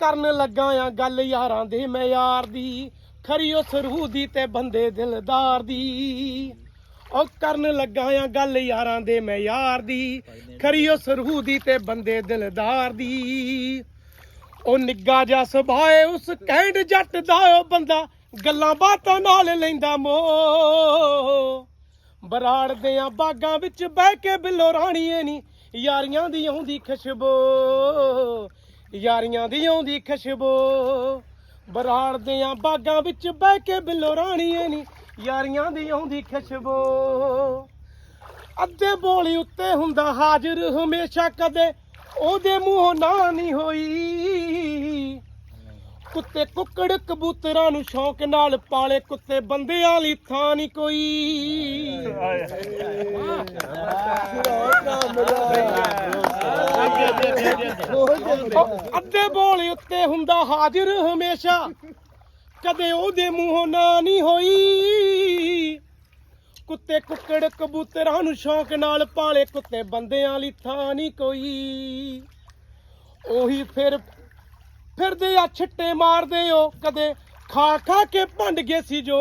ਕਰਨ ਲੱਗਾ ਆ ਗੱਲ ਯਾਰਾਂ ਦੇ ਮੈਂ ਯਾਰ ਦੀ। ਖਰੀ ਉਸ ਰੂਹ ਦੀ ਤੇ ਬੰਦੇ ਦਿਲਦਾਰ ਦੀ। ਉਹ ਕਰਨ ਲੱਗਾ ਆ ਗੱਲ ਯਾਰਾਂ ਦੇ ਮੈਂ ਯਾਰ ਦੀ। ਖਰੀ ਉਸ ਰੂਹ ਦੀ ਤੇ ਬੰਦੇ ਦਿਲਦਾਰ ਦੀ। ਉਹ ਨਿੱਗਾ ਜਿਹਾ ਸੁਭਾਏ ਉਸ ਕੈਂਡ ਜੱਟ ਦਾ ਉਹ ਬੰਦਾ ਗੱਲਾਂ ਬਾਤਾਂ ਨਾਲ ਲੈਂਦਾ ਮੋ ਬਰਾੜ ਦੇ ਬਾਗਾਂ ਵਿੱਚ ਬਹਿ ਕੇ ਬਿੱਲੋ ਰਾਣੀਏ ਨੀ, ਯਾਰੀਆਂ ਦੀ ਆਉਂਦੀ ਖੁਸ਼ਬੋ। ਯਾਰੀਆਂ ਦੀ ਆਉਂਦੀ ਖੁਸ਼ਬੂ, ਬਰਾੜ ਦੇ ਬਾਗਾਂ ਵਿੱਚ ਬਹਿ ਕੇ ਬਿੱਲੋ ਰਾਣੀਏ ਨੀ, ਯਾਰੀਆਂ ਦੀ ਆਉਂਦੀ ਖੁਸ਼ਬੂ। ਅੱਧੇ ਬੋਲੀ ਉੱਤੇ ਹੁੰਦਾ ਹਾਜ਼ਰ, ਹਮੇਸ਼ਾ ਕਦੇ ਉਹਦੇ ਮੂੰਹੋਂ ਨਾ ਨਹੀਂ ਹੋਈ। ਕੁੱਤੇ ਕੁੱਕੜ ਕਬੂਤਰਾਂ ਨੂੰ ਸ਼ੌਂਕ ਨਾਲ ਪਾਲੇ, ਕੁੱਤੇ ਬੰਦਿਆਂ ਲਈ ਥਾਂ ਨਹੀਂ ਕੋਈ। ਉਹ ਅੱਧੇ ਬੋਲੇ ਉੱਤੇ ਹੁੰਦਾ ਹਾਜ਼ਰ ਹਮੇਸ਼ਾ। ਕਦੇ ਉਹਦੇ ਮੂੰਹੋਂ ਨਾ ਨਹੀਂ ਹੋਈ। ਕੁੱਤੇ ਕੁੱਕੜ ਕਬੂਤਰਾਂ ਨੂੰ ਸ਼ੌਂਕ ਨਾਲ ਪਾਲੇ, ਕੁੱਤੇ ਬੰਦਿਆਂ ਲਈ ਥਾਂ ਨਹੀਂ ਕੋਈ। ਉਹੀ ਫਿਰ ਫਿਰਦੇ ਆ, ਛਿੱਟੇ ਮਾਰਦੇ ਓ, ਕਦੇ ਖਾ ਖਾ ਕੇ ਭੰਡ ਗਏ ਸੀ ਜੋ।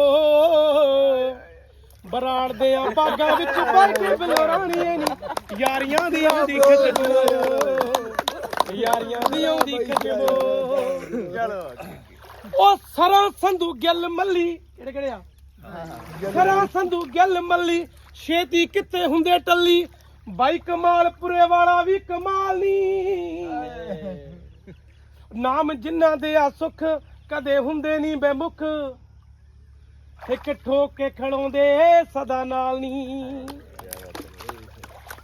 ਬਰਾੜ ਦੇ ਆ ਬਾਗਾਂ ਵਿੱਚ ਬਹਿ ਕੇ ਬਲੋਰਾਣੀਏ ਨੀ ਯਾਰੀਆਂ ਦੀ ਆਉਂਦੀ ਖਿਚਬੋ ਯਾਰੀਆਂ ਦੀ ਆਉਂਦੀ ਖਿਚਬੋ ਉਹ ਸਰਾਂ ਸੰਧੂ ਗਿੱਲ ਮੱਲੀ। ਕਿਹੜੇ ਕਿਹੜੇ ਆ? ਸਰਾਂ ਸੰਧੂ ਗਿੱਲ ਮੱਲੀ। ਛੇਤੀ ਕਿੱਥੇ ਹੁੰਦੇ ਟੱਲੀ? ਬਾਈ ਕਮਾਲਪੁਰੇ ਵਾਲਾ ਵੀ ਕਮਾਲ ਨਹੀਂ। ਨਾਮ ਜਿਨ੍ਹਾਂ ਦੇ ਆ ਸੁਖ, ਕਦੇ ਹੁੰਦੇ ਨਹੀਂ ਬੇਮੁਖ। ਇੱਕ ਠੋਕ ਕੇ ਖੜਾਉਂਦੇ ਸਦਾ ਨਾਲ ਨਹੀਂ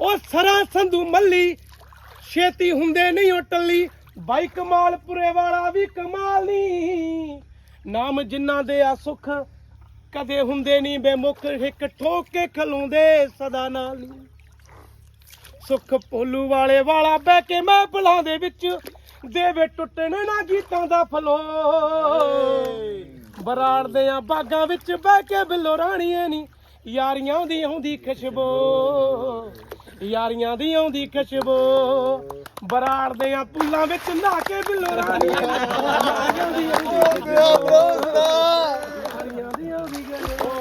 ਉਹ ਸਰਾਂ ਸੰਧੂ ਮੱਲੀ, ਛੇਤੀ ਹੁੰਦੇ ਨਹੀਂ ਉਹ ਟੱਲੀ। ਬਾਈ ਕਮਾਲਪੁਰੇ ਵਾਲਾ ਵੀ ਕਮਾਲ ਨਹੀਂ ਨਾਮ ਜਿਨ੍ਹਾਂ ਦੇ ਆ ਸੁਖ, ਕਦੇ ਹੁੰਦੇ ਨਹੀਂ ਬੇਮੁਖ। ਇੱਕ ਠੋਕ ਕੇ ਖਲੋਂਦੇ ਸਦਾ ਨਾਲ ਨਹੀਂ ਸੁੱਖ ਪੋਲੂ ਵਾਲੇ ਵਾਲਾ ਬਹਿ ਕੇ ਮੈਂ ਬਲਾਂ ਦੇ ਵਿੱਚ, ਦੇਵੇ ਟੁੱਟਣ ਨਾ ਗੀਤਾਂ ਦਾ ਫਲੋ। ਬਰਾੜ ਦੇ ਆ ਬਾਗਾਂ ਵਿੱਚ ਬਹਿ ਕੇ ਬਿੱਲੋ ਰਾਣੀਏ ਨੀ। ਯਾਰੀਆਂ ਦੀ ਆਉਂਦੀ ਖੁਸ਼ਬੂ ਯਾਰੀਆਂ ਦੀ ਆਉਂਦੀ ਖੁਸ਼ਬੂ। ਬਰਾੜ ਦੇ ਆ ਪੁੱਲਾਂ ਵਿੱਚ ਨਹਾ ਕੇ ਬਿੱਲੋ ਰਾਣੀਏ ਨੀ, ਯਾਰੀਆਂ ਦੀ ਆਉਂਦੀ ਖੁਸ਼ਬੂ। ਯਾਰੀਆਂ ਦੀ ਆਉਂਦੀ ਖੁਸ਼ਬੂ।